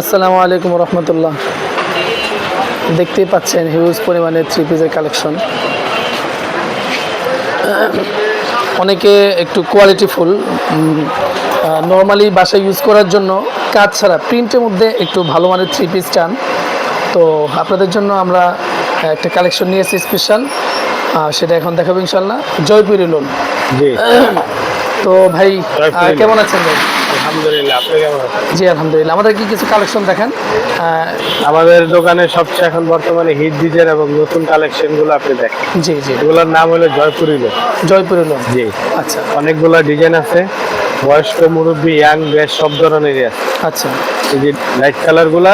আসসালামু আলাইকুম রহমতুল্লাহ। দেখতেই পাচ্ছেন হিউজ পরিমাণে থ্রি পিসের কালেকশন অনেকে একটু কোয়ালিটিফুল নর্মালি বাসায় ইউজ করার জন্য কাজ ছাড়া প্রিন্টের মধ্যে একটু ভালো মানের থ্রি পিস চান। তো আপনাদের জন্য আমরা একটা কালেকশন নিয়েছি স্পেশাল সেটা এখন দেখাবো ইনশাল্লাহ জয়পুরি লোন তো ভাই। কেমন আছেন ভাই? আলহামদুলিল্লাহ আপনি কেমন আছেন? জি আলহামদুলিল্লাহ। আমাদের কি কিছু কালেকশন দেখান? আমাদের দোকানে সবচেয়ে এখন বর্তমানে হিট ডিজাইন এবং নতুন কালেকশনগুলো আপনি দেখেন। জি জি। এগুলোর নাম হলো জয়পুরি লোক জয়পুরি জি। আচ্ছা। অনেকগুলো ডিজাইন আছে। বয়স্ক মুরব্বী ইয়াং বেশ সব ধরনেরই আছে। আচ্ছা। এই যে লাইট কালারগুলা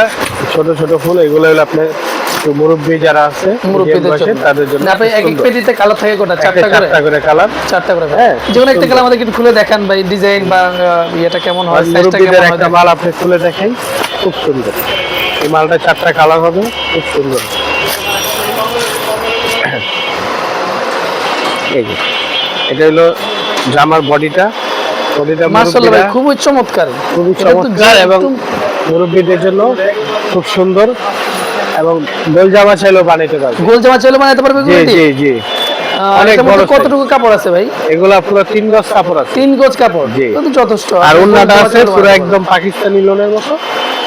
ছোট ছোট ফুল এগুলো হলো আপনার একটু মুরব্বী যারা আছে মুরব্বীদের জন্য। তাদের জন্য আপনি এক এক পেটিতে কালার থাকে কোটা চারটা করে? চারটা করে কালার। চারটা করে হ্যাঁ, একটা কালার আমাদেরকে একটু খুলে দেখান ভাই ডিজাইন বা ইয়েটা কেমন হয় সাইজটা কেমন হয় একটা মাল আপনি খুলে দেখাই খুব সুন্দর। এই মালটা চারটা কালার হবে খুব সুন্দর। এই যে এটা হলো জামার বডিটা। বডিটা মাশাআল্লাহ ভাই খুবই চমৎকার। খুবই চমৎকার এবং মুরব্বীদের জন্য খুব সুন্দর। এবং গোল জামা চাইলেও বানাইতে পারবে। গোল জামা চাইলে বানাতে পারবে জি জি জি। অনেক অনেক বড় কতটুকু কাপড় আছে ভাই? এগুলা পুরো তিন গজ কাপড় আছে। তিন গজ কাপড়? জি। যথেষ্ট। আর আছে পুরো একদম পাকিস্তানি লোনের মতো।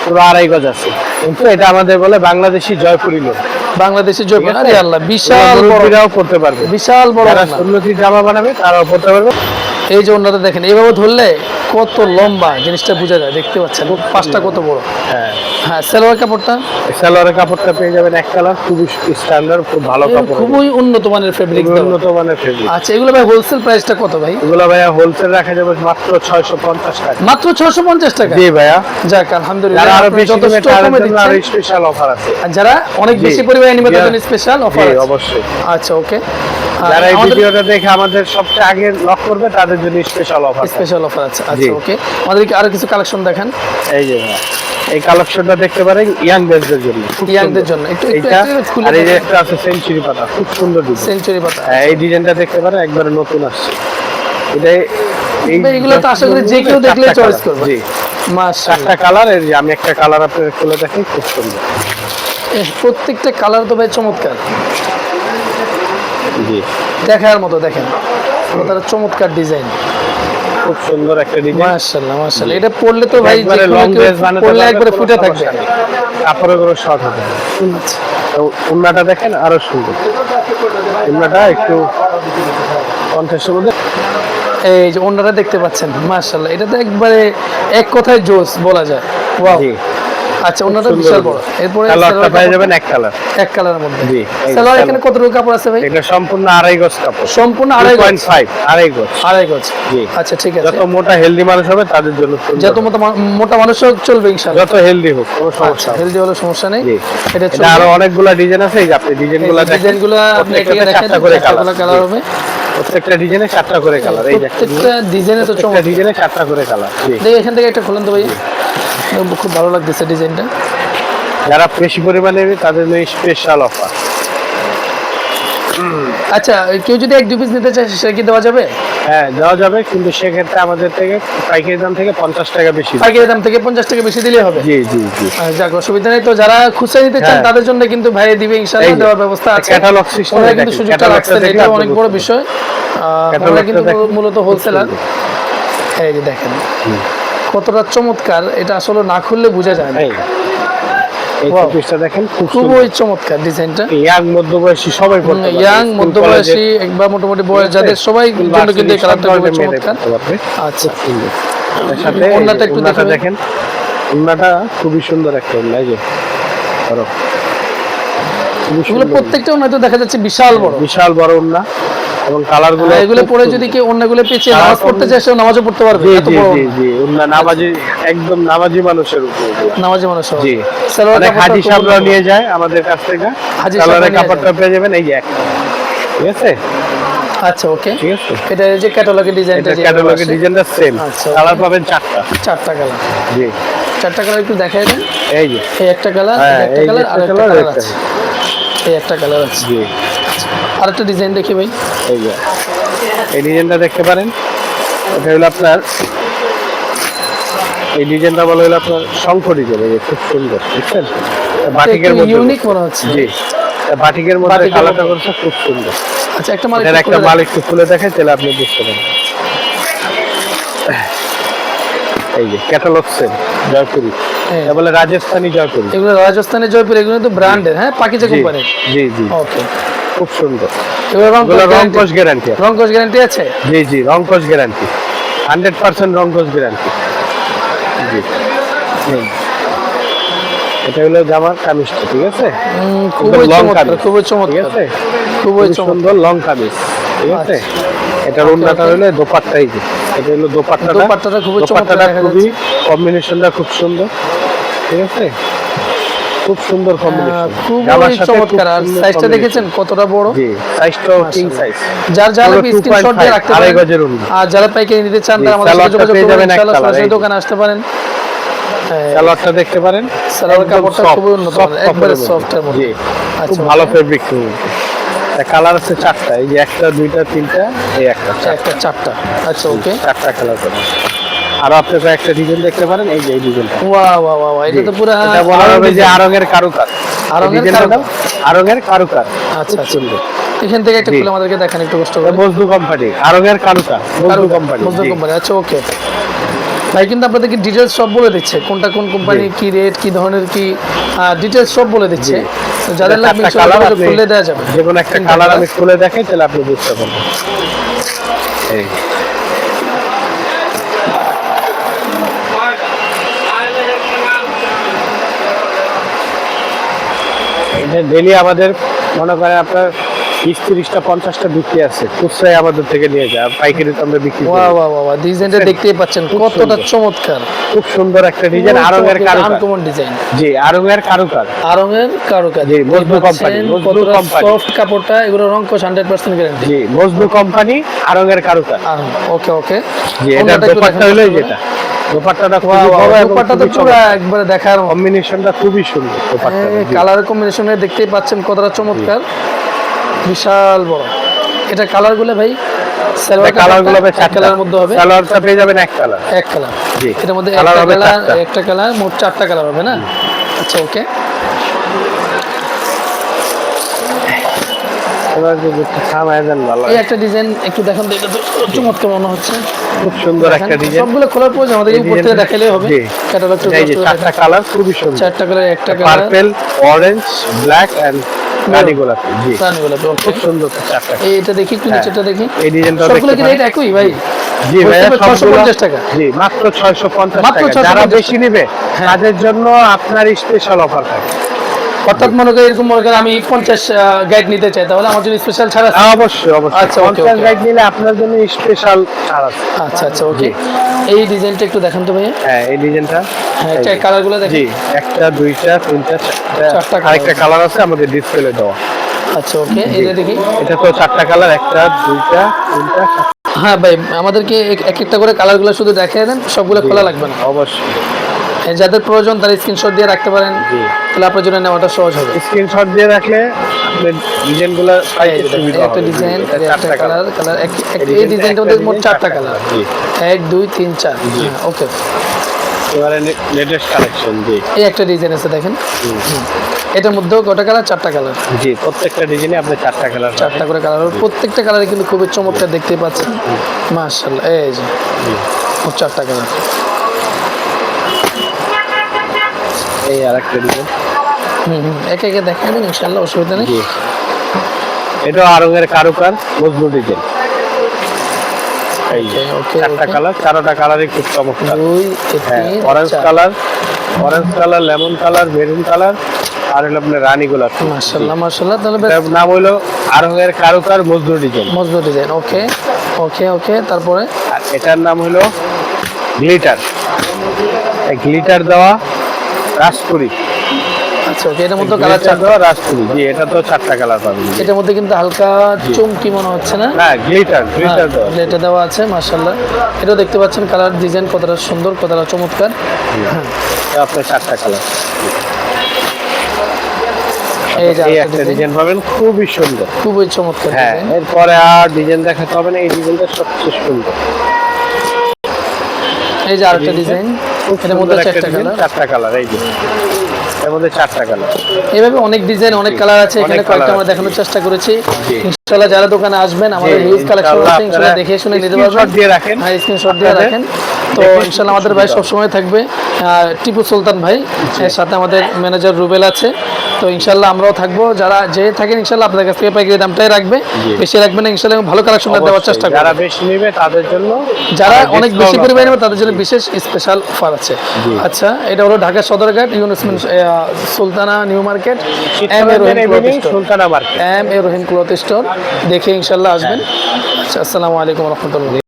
পুরো আড়াই গজ আছে। কিন্তু এটা আমাদের বলে বাংলাদেশি জয়পুরি লোন। বাংলাদেশি জয়পুর আল্লাহ বিশাল বড় পড়তে পারবে। বিশাল বড় যারা। সুন্নতি জামা বানাবে তারাও পড়তে পারবে। এই যে ওনাটা দেখেন এইভাবে ধরলে কত লম্বা জিনিসটা বোঝা যায় দেখতে পাচ্ছেন? পাঁচটা কত বড়? হ্যাঁ। হ্যাঁ সালোয়ার কাপড়টা? সালোয়ারের কাপড়টা পেয়ে যাবেন এক কালার খুবই স্ট্যান্ডার্ড খুব ভালো কাপড়। খুবই উন্নত মানের ফেব্রিক উন্নত মানের ফেব্রিক আচ্ছা এগুলো ভাই হোলসেল প্রাইসটা কত ভাই? এগুলো ভাইয়া হোলসেল রাখা যাবে মাত্র ছয়শো পঞ্চাশ টাকা। মাত্র ছশো পঞ্চাশ টাকা? জি ভাইয়া। যাক আলহামদুলিল্লাহ যারা আরও যথেষ্ট কমে আরও স্পেশাল অফার আছে। আর যারা অনেক বেশি পরিমাণে নেবে তাদের স্পেশাল অফার জি অবশ্যই। আচ্ছা ওকে যারা এই ভিডিওটা দেখে আমাদের সবচেয়ে আগে লক করবে তাদের জন্য স্পেশাল অফার স্পেশাল অফার আছে। আচ্ছা ওকে আমাদেরকে আরও কিছু কালেকশন দেখান। এই যে এই কালেকশনটা দেখতে পারেন ইয়াং জন্য। ইয়াংদের জন্য। একটু আর এই যে একটা আছে সেঞ্চুরি পাতা। খুব সুন্দর ডিজাইন সেঞ্চুরি পাতা। হ্যাঁ, এই ডিজাইনটা দেখতে পারেন একবারে নতুন আসছে। এটা এই ভাই, এগুলো তো আশা করি যে কেউ দেখলে চয়েস করবে। জি। মাশাআল্লাহ। কালারের আমি একটা কালার আপনাদের খুলে খুব সুন্দর। প্রত্যেকটা কালার তো ভাই চমৎকার। দেখার মতো দেখেন। তার চমৎকার ডিজাইন। খুব সুন্দর একটা ডিজাইন। মাশাআল্লাহ মাশাআল্লাহ। এটা পড়লে তো ভাই যে লং ড্রেস বানাতে পড়লে একবারে ফুটে থাকবে। নেই। কাপড়ে করে শর্ট হবে তো উন্নাটা দেখেন আরও সুন্দর। উন্নাটা একটু কন্ট্রাস্টের মধ্যে এই যে অন্যরা দেখতে পাচ্ছেন মাশাআল্লাহ। এটা তো একবারে এক কথায় জোস বলা যায়। ওয়াও আচ্ছা অন্যটা বিশাল বড়। এরপরে কালারটা সালোয়ার পেয়ে যাবেন এক কালার। এক কালারের মধ্যে। জি, সালোয়ার। এখানে কতটুকু কাপড় আছে ভাই? এটা সম্পূর্ণ আড়াই গজ কাপড়। সম্পূর্ণ আড়াই গজ। ফাইভ আড়াই গজ। আড়াই গজ। জি। আচ্ছা ঠিক আছে। যত মোটা হেলদি মানুষ হবে তাদের জন্য যত মোটা মোটা মানুষও চলবে ইনশাআল্লাহ। যত হেলদি হোক কোনো সমস্যা আচ্ছা। হেলদি হলে সমস্যা নেই। এটা এটা আরও অনেকগুলা ডিজাইন আছে এই যে আপনি ডিজাইনগুলো দেখেন ডিজাইনগুলো আপনি এখানে দেখেন করে কালার। কালার হবে। প্রত্যেকটা ডিজাইনে চারটা করে কালার এই প্রত্যেকটা ডিজাইনে তো চমৎকার। ডিজাইনে চারটা করে কালার। দেখি এখান থেকে একটা খুলেন তো ভাই। খুব ভালো লাগতেছে ডিজাইনটা। যারা বেশি পরিমাণে নেবে তাদের জন্য স্পেশাল অফার আচ্ছা কেউ যদি এক দু পিস নিতে চায় সেটা কি দেওয়া যাবে? হ্যাঁ দেওয়া যাবে কিন্তু সেক্ষেত্রে আমাদের থেকে পাইকারি দাম থেকে পঞ্চাশ টাকা বেশি। পাইকারি দাম থেকে পঞ্চাশ টাকা বেশি দিলেই হবে। জি জি জি। যাক অসুবিধা নেই। তো যারা খুচরা নিতে চান হ্যাঁ। তাদের জন্য কিন্তু ভাই দিবে ইনশাআল্লাহ দেওয়ার ব্যবস্থা আছে। ক্যাটালগ সিস্টেম কিন্তু সুযোগটা রাখছেন এটা অনেক বড় বিষয়। আহ, কিন্তু মূলত হোলসেলার এই যে দেখেন। কতটা চমৎকার এটা আসলে না খুললে বোঝা যায় না। এই এই দেখেন খুবই চমৎকার ডিজাইনটা। ইয়াং মধ্যবয়সী সবাই পড়তে পারবে ইয়াং মধ্যবয়সী একবার মোটামুটি বয়স যাদের সবাই জন্য কিন্তু এই কালারটা খুবই চমৎকার। আচ্ছা। সুন্দর। এর সাথে ওড়নাটা একটু? দেখেন খুবই সুন্দর একটা এই যে। এগুলো প্রত্যেকটা হয়তো দেখা যাচ্ছে বিশাল বড়। বিশাল বড় ওড়না এবং কালারগুলো এগুলো পরে যদি কেউ অন্যগুলো সারা নামাজ পড়তে চায় সেও নামাজও পড়তে পারবে। জি এত জি বড় জি জি ওড়না নামাজি একদম নামাজি মানুষের উপর নামাজি মানুষ জি। সালোয়ার হাজি সাহেবরা নিয়ে যায় আমাদের কাছ থেকে। হাজি সাহেবরা কাপড়টা পেয়ে যাবেন এই যে ঠিক আছে? আচ্ছা ওকে। ঠিক আছে? এটা যে ক্যাটালগের ডিজাইনটা এটা ক্যাটালগের ডিজাইনটা সেম। কালার পাবেন চারটা। চারটা কালার জি। চারটা কালার একটু দেখাই দেন। এই যে। এই একটা কালার হ্যাঁ, একটা কালার আর একটা কালার আছে। এই একটা কালার আছে। জি। আর একটা ডিজাইন দেখি ভাই। এই যে এই ডিজাইনটা দেখতে পারেন। এটা হলো আপনার এই ডিজাইনটা বলা হলো আপনার শঙ্খ ডিজাইন খুব সুন্দর দেখছেন বাটিকের মধ্যে ইউনিক মনে হচ্ছে। জি বাটিকের মধ্যে কালারটা করছে খুব সুন্দর। আচ্ছা একটা মাল একটা মাল একটু খুলে দেখে তাহলে আপনি বুঝতে পারবেন। এই যে ক্যাটালগ সেল জয়পুরি। হ্যাঁ। এটা বলে রাজস্থানি জয়পুরি। এগুলো রাজস্থানের জয়পুর এগুলো তো ব্র্যান্ডের হ্যাঁ পাকিজা জি কোম্পানির জি জি। ওকে খুব সুন্দর। এগুলো রংকশ গ্যারান্টি রংকশ গ্যারান্টি আছে। জি জি রংকশ গ্যারান্টি হান্ড্রেড পার্সেন্ট রংকশ গ্যারান্টি জি। এটা হলো জামার কামিজটা ঠিক আছে? খুবই চমৎকার কামিজ, খুবই ঠিক আছে? খুবই খুবই সুন্দর লং কামিজ ঠিক আছে? এটার Okay, ওন্নাটা okay. হলো দোপাট্টাই যে। এটা হলো দোপাট্টাটা। দোপাট্টাটা খুবই দোপাট্টাটা খুবই কম্বিনেশনটা খুব সুন্দর। ঠিক আছে? খুব সুন্দর কম্বিনেশন খুবই চমৎকার। আর সাইজটা দেখেছেন? কতটা বড়? জি সাইজটাও কিং সাইজ যার যারা স্ক্রিনশট দিয়ে রাখতে পারেন। গজের আর যারা পাইকারি নিতে চান তারা আমাদের সাথে যোগাযোগ করবেন সরাসরি দোকানে আসতে পারেন। সালোয়ারটা দেখতে পারেন। সালোয়ার কাপড়টা খুবই উন্নত একবারে soft এর মধ্যে। আচ্ছা, খুব ভালো okay। ফেব্রিক কালার আছে চারটা। এই যে একটা দুইটা তিনটা এই একটা একটা চারটা। আচ্ছা ওকে। চারটা কালার করে। আরও আপনি একটা ডিজাইন দেখতে পারেন এই যে এই ডিজাইনটা ওয়া ওয়া ওয়া ওয়া, এটা তো পুরো এটা বলা হবে যে আরঙের কারুকার ডিজাইনটা কারুকার? দাও, আরঙের কারুকার আচ্ছা সুন্দর। এখান থেকে একটা খুলে আমাদেরকে দেখান একটু কষ্ট করে। মজদু কোম্পানি আরঙের কারুকার মজদু কোম্পানি মজদুর কোম্পানি আচ্ছা ওকে। ভাই কিন্তু আপনাদেরকে ডিটেলস সব বলে দিচ্ছে কোনটা কোন কোম্পানি কি রেট কি ধরনের কি ডিটেলস সব বলে দিচ্ছে। তো যাদের লাগবে কালার করলে দেওয়া যাবে। যে কোনো একটা কালার আমি খুলে দেখাই তাহলে আপনি বুঝতে পারবেন। এই। ডেলি আমাদের মনে করেন আপনার বিশ তিরিশটা পঞ্চাশটা বিক্রি আছে। খুচরাই আমাদের থেকে নিয়ে যায় পাইকারি তো আমরা বিক্রি ডিজাইনটা দেখতেই পাচ্ছেন কতটা চমৎকার। খুব সুন্দর একটা ডিজাইন আনকমন ডিজাইন। জি আরঙের কারুকাজ। জি, Mazdur company, Mazdur company। Soft কাপড়টা এগুলো রং কোশ 100% গ্যারান্টি জি মজদু কোম্পানি আর ওকে ওকে। জি এটা দোপাট্টা হলো যেটা। দোপাট্টাটা তো পুরো একবারে দেখার কম্বিনেশনটা খুবই সুন্দর দোপাট্টা কালার কম্বিনেশনে দেখতেই পাচ্ছেন কতটা চমৎকার। বিশাল বড়। এটা কালারগুলো ভাই সালোয়ার হবে চার কালার মধ্যে হবে। সালোয়ারটা পেয়ে যাবেন এক কালার এক কালার জি। এটার মধ্যে Colour একটা হবে কালার চারটা। একটা কালার মোট চারটা কালার হবে না? আচ্ছা ওকে এই একটা ডিজাইন একটু দেখেন তো এটা তো চমৎকার মনে হচ্ছে। খুব সুন্দর একটা ডিজাইন সবগুলো খোলার প্রয়োজন আমাদের এই উপর থেকে দেখালেই হবে। জি। এই যে চারটা কালার খুবই সুন্দর। চারটা কালার একটা colour purple orange black and রানী গোলাপি জি। রানী গোলাপি খুব সুন্দর চারটা এটা দেখি একটু হ্যাঁ। নিচেটা দেখি। এই ডিজাইনটা সবগুলো কি রেট একই ভাই? জি ভাইয়া বুঝতে পারছি, সবগুলো 650 টাকা। জি মাত্র 650 পঞ্চাশ টাকা। যারা বেশি নিবে হ্যাঁ। তাদের জন্য আপনার স্পেশাল অফার থাকে। অর্থাৎ মনে করি এরকম মনে করেন আমি পঞ্চাশ গাইড নিতে চাই তাহলে আমার জন্য স্পেশাল ছাড় আছে? অবশ্যই অবশ্যই। আচ্ছা, পঞ্চাশ গাইড নিলে আপনার জন্য স্পেশাল ছাড় আছে। আচ্ছা আচ্ছা ওকে এই ডিজাইনটা একটু দেখান তো ভাইয়া। হ্যাঁ এই ডিজাইনটা। হ্যাঁ একটা কালারগুলো দেখেন। একটা দুইটা তিনটা চারটা। আরেকটা কালার আছে আমাদের ডিসপ্লে দেওয়া। আচ্ছা ওকে এটা দেখি। এটা তো চারটা কালার একটা দুইটা তিনটা হ্যাঁ ভাই আমাদেরকে এক- এক একটা করে কালারগুলো শুধু দেখিয়ে দেন সবগুলো খোলা লাগবে না। অবশ্যই। হ্যাঁ, যাদের প্রয়োজন তারা স্ক্রিনশট দিয়ে রাখতে পারেন। তাহলে আপনার জন্য নেওয়াটা সহজ হবে। স্ক্রিনশট দিয়ে রাখলে ডিজাইনগুলো একটা ডিজাইন একটা কালার কালার এই ডিজাইনটা মধ্যে মোট চারটা কালার এক দুই তিন চার। ওকে এবারে লেটেস্ট কালেকশন জি। এই একটা ডিজাইন আছে দেখেন। এটার মধ্যেও কটা কালার চারটা কালার জি প্রত্যেকটা ডিজাইনে আপনি চারটা কালার চারটা করে কালার প্রত্যেকটা কালারে কিন্তু খুবই চমৎকার দেখতে পাচ্ছেন। মার্শাল্লাহ এই যে। চারটা কালার এই ডিজাইন হুম হুম একে একে ইনশাল্লাহ অসুবিধা নেই। এটা আরঙের কারুকার মজবুত ডিজাইন। চারটা কালার চারটা কালারই খুব চমৎকার। Orange colour orange colour lemon colour maroon colour আর হলো আপনার রানী গোলাপ। মার্শাল্লাহ মার্শাল্লাহ তাহলে নাম হলো আরঙের কারুকার মজদুর ডিজাইন। মজবুত ডিজাইন ওকে ওকে ওকে তারপরে? আর এটার নাম হলো গ্লিটার গ্লিটার দেওয়া রাজপুরি আচ্ছা ওকে এটার মধ্যে কালার গ্লিটার দেওয়া রাজপুরি জি এটা তো চারটা কালার পাবেন। এটার মধ্যে কিন্তু হালকা চমকি মনে হচ্ছে না? না গ্লিটার গ্লিটার দেওয়া এটা দেওয়া আছে মার্শাল্লাহ এটাও দেখতে পাচ্ছেন কালার ডিজাইন কতটা সুন্দর কতটা চমৎকার। এটা আপনার চারটা কালার এই যে এই আরেকটা একটা ডিজাইন ডিজাইন পাবেন খুবই সুন্দর। খুবই চমৎকার হ্যাঁ এরপরে আর ডিজাইন দেখাতে হবে না এই ডিজাইনটা সবচেয়ে সুন্দর। এই যে আরেকটা ডিজাইন এটার মধ্যে চারটা ডিজাইন চারটা কালার এই যে। এর মধ্যে চারটা কালার এভাবে অনেক ডিজাইন অনেক কালার আছে। এখানে কয়েকটা আমরা দেখানোর চেষ্টা করেছি। ইনশাআল্লাহ যারা দোকানে আসবেন আমাদের নিউজ হিউজ কালেকশন আছে ইনশাআল্লাহ দেখে শুনে নিতে পারবেন। দিয়ে রাখেন। হ্যাঁ স্ক্রিনশট দিয়ে রাখেন। তো ইনশাআল্লাহ আমাদের ভাই সবসময় থাকবে। টিপু সুলতান ভাই এর সাথে আমাদের ম্যানেজার রুবেল আছে। তো ইনশাআল্লাহ আমরাও থাকব। যারা যে থাকেন ইনশাআল্লাহ আপনাদের কাছ থেকে পাইকারি দামটাই রাখবে। বেশি রাখবে না ইনশাআল্লাহ এবং ভালো কালেকশন দেওয়ার চেষ্টা অবশ্যই, যারা বেশি নেবে তাদের জন্য যারা অনেক বেশি পরিমাণে নেবে তাদের জন্য বিশেষ স্পেশাল অফার আছে। আচ্ছা এটা হলো Dhaka Sadarghat ইউনিসমেন্ট Sultana new market M A Rahim cloth Sultana market M A Rahim cloth store দেখে ইনশাল্লাহ আসবেন। আচ্ছা আসসালামু আলাইকুম রহমতুল্লাহ।